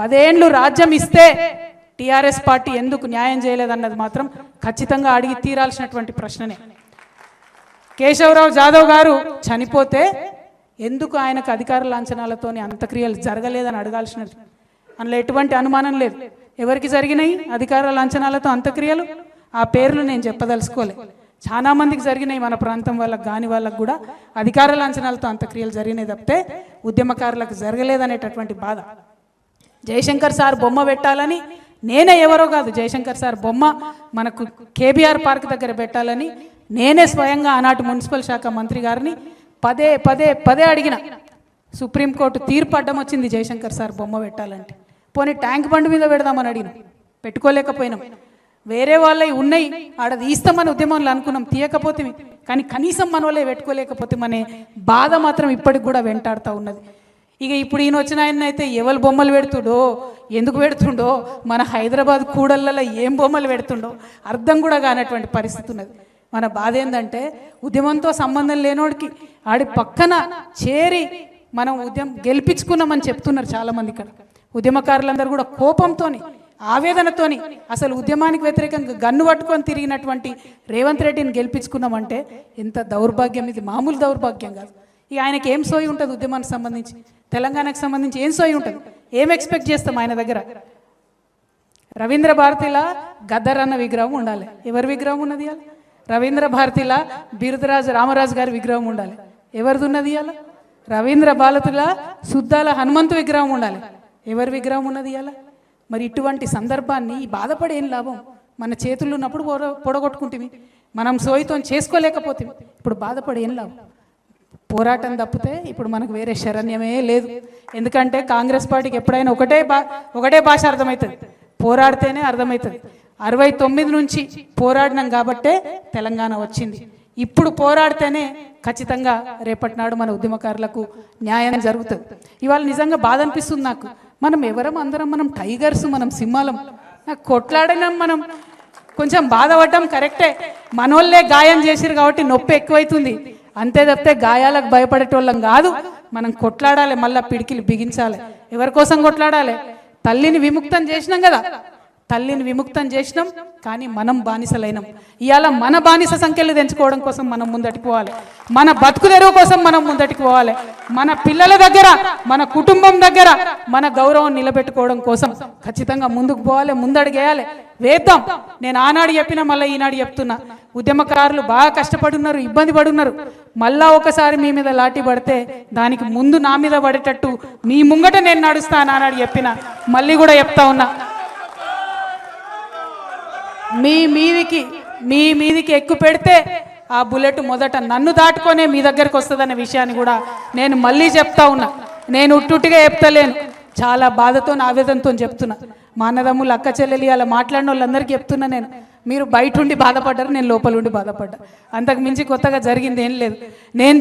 పదేండ్లు రాజ్యం ఇస్తే TRS party ఎందుకు న్యాయం చేయలేదన్నది మాత్రం ఖచ్చితంగా అడిగి తీరాల్సినటువంటి ప్రశ్ననే. కేశవరావు జాదవ్ గారు చనిపోతే ఎందుకు ఆయనకు అధికార లాంఛనాలతోని అంత్యక్రియలు జరగలేదని అడగాల్సినది. అందులో ఎటువంటి అనుమానం లేదు. ఎవరికి జరిగినాయి అధికార లాంఛనాలతో అంత్యక్రియలు ఆ పేర్లు నేను చెప్పదలుచుకోలే. చాలా మందికి జరిగినాయి మన ప్రాంతం వాళ్ళకి కాని వాళ్ళకు కూడా అధికార లాంఛనాలతో అంత్యక్రియలు జరిగినాయి తప్పితే ఉద్యమకారులకు జరగలేదనేటటువంటి బాధ. జయశంకర్ సార్ బొమ్మ పెట్టాలని. నేనే ఎవరో కాదు జయశంకర్ సార్ బొమ్మ మనకు కేబీఆర్ పార్క్ దగ్గర పెట్టాలని. నేనే స్వయంగా ఆనాటి మున్సిపల్ శాఖ మంత్రి గారిని పదే పదే పదే అడిగిన. సుప్రీంకోర్టు తీర్పు అడ్డం వచ్చింది జయశంకర్ సార్ బొమ్మ పెట్టాలంటే. పోనీ ట్యాంక్ బండ్ మీద పెడదామని అడిగిన. పెట్టుకోలేకపోయినాం. వేరే వాళ్ళవి ఉన్నాయి ఆడ తీస్తామని ఉద్యమంలో అనుకున్నాం తీయకపోతే కానీ కనీసం మన వాళ్ళే పెట్టుకోలేకపోతే మనే బాధ మాత్రం ఇప్పటికి కూడా వెంటాడుతూ ఉన్నది. ఇక ఇప్పుడు ఈయన వచ్చిన ఆయన అయితే ఎవరు బొమ్మలు పెడుతుండో ఎందుకు పెడుతుండో మన హైదరాబాద్ కూడళ్ళలో ఏం బొమ్మలు పెడుతుండో అర్థం కూడా కానటువంటి పరిస్థితి ఉన్నది. మన బాధ ఏంటంటే ఉద్యమంతో సంబంధం లేనోడికి ఆడి పక్కన చేరి మనం ఉద్యమం గెలిపించుకున్నామని చెప్తున్నారు చాలామంది ఇక్కడ. ఉద్యమకారులందరూ కూడా కోపంతోని ఆవేదనతోని అసలు ఉద్యమానికి వ్యతిరేకంగా గన్ను పట్టుకొని తిరిగినటువంటి రేవంత్ రెడ్డిని గెలిపించుకున్నామంటే ఎంత దౌర్భాగ్యం ఇది మామూలు దౌర్భాగ్యం కాదు. ఇక ఆయనకి ఏం సోయి ఉంటుంది ఉద్యమానికి సంబంధించి? తెలంగాణకు సంబంధించి ఏం సోయి ఉంటుంది? ఏం ఎక్స్పెక్ట్ చేస్తాం ఆయన దగ్గర? రవీంద్ర భారతిలా గద్దర్ అన్న విగ్రహం ఉండాలి. ఎవరి విగ్రహం ఉన్నది ఇవాళ రవీంద్ర భారతిలా బిరుదరాజు రామరాజు గారి విగ్రహం ఉండాలి. ఎవరిది ఉన్నది ఇవాళ రవీంద్ర భారతిలా సుద్దాల హనుమంతు విగ్రహం ఉండాలి. ఎవరి విగ్రహం ఉన్నది ఇవాళ మరి ఇటువంటి సందర్భాన్ని ఈ బాధపడి లాభం? మన చేతుల్లో ఉన్నప్పుడు పొడ పొడగొట్టుకుంటుంది మనం సోయితో చేసుకోలేకపోతే ఇప్పుడు బాధపడేం లాభం? పోరాటం తప్పితే ఇప్పుడు మనకు వేరే శరణ్యమే లేదు. ఎందుకంటే కాంగ్రెస్ పార్టీకి ఎప్పుడైనా ఒకటే బా ఒకటే భాష అర్థమవుతుంది. పోరాడితేనే అర్థమవుతుంది. అరవై తొమ్మిది నుంచి పోరాడినాం కాబట్టే తెలంగాణ వచ్చింది. ఇప్పుడు పోరాడితేనే ఖచ్చితంగా రేపటి నాడు మన ఉద్యమకారులకు న్యాయం జరుగుతుంది. ఇవాళ నిజంగా బాధ అనిపిస్తుంది నాకు. మనం ఎవరం అందరం మనం టైగర్స్ మనం సింహాలం. నాకు కొట్లాడినాం మనం. కొంచెం బాధపడటం కరెక్టే. మనోళ్ళే గాయం చేసిరు కాబట్టి నొప్పి ఎక్కువైతుంది. అంతే తప్పితే గాయాలకు భయపడేటోళ్ళం కాదు. మనం కొట్లాడాలి మళ్ళీ పిడికిలు బిగించాలి. ఎవరి కోసం కొట్లాడాలి? తల్లిని విముక్తం చేసినాం కదా. తల్లిని విముక్తం చేసినాం కానీ మనం బానిసలైనం. ఇవాళ మన బానిస సంఖ్యలు తెంచుకోవడం కోసం మనం ముందటికి పోవాలి. మన బతుకు తెరువు కోసం మనం ముందటికి పోవాలి. మన పిల్లల దగ్గర మన కుటుంబం దగ్గర మన గౌరవం నిలబెట్టుకోవడం కోసం ఖచ్చితంగా ముందుకు పోవాలి ముందడిగేయాలి. వేద్దాం. నేను ఆనాడు చెప్పిన మళ్ళీ ఈనాడు చెప్తున్నా. ఉద్యమకారులు బాగా కష్టపడున్నారు ఇబ్బంది పడున్నారు. మళ్ళా ఒకసారి మీ మీద లాఠీ పడితే దానికి ముందు నా మీద పడేటట్టు మీ ముంగట నేను నడుస్తాను ఆనాడు చెప్పిన. మళ్ళీ కూడా చెప్తా ఉన్నా. మీ మీదికి మీ మీదికి ఎక్కువ పెడితే ఆ బుల్లెట్ మొదట నన్ను దాటుకొనే మీ దగ్గరకు వస్తుందనే విషయాన్ని కూడా నేను మళ్ళీ చెప్తా ఉన్నా. నేను ఉట్టుట్టిగా చెప్తలేను. చాలా బాధతో ఆవేదనతో చెప్తున్నా. మా అన్నదమ్ములు అక్క చెల్లెలి అలా మాట్లాడిన వాళ్ళందరికీ చెప్తున్నా నేను. మీరు బయట ఉండి బాధపడ్డారు నేను లోపల ఉండి బాధపడ్డా. అంతకు మించి కొత్తగా జరిగింది ఏం లేదు. నేను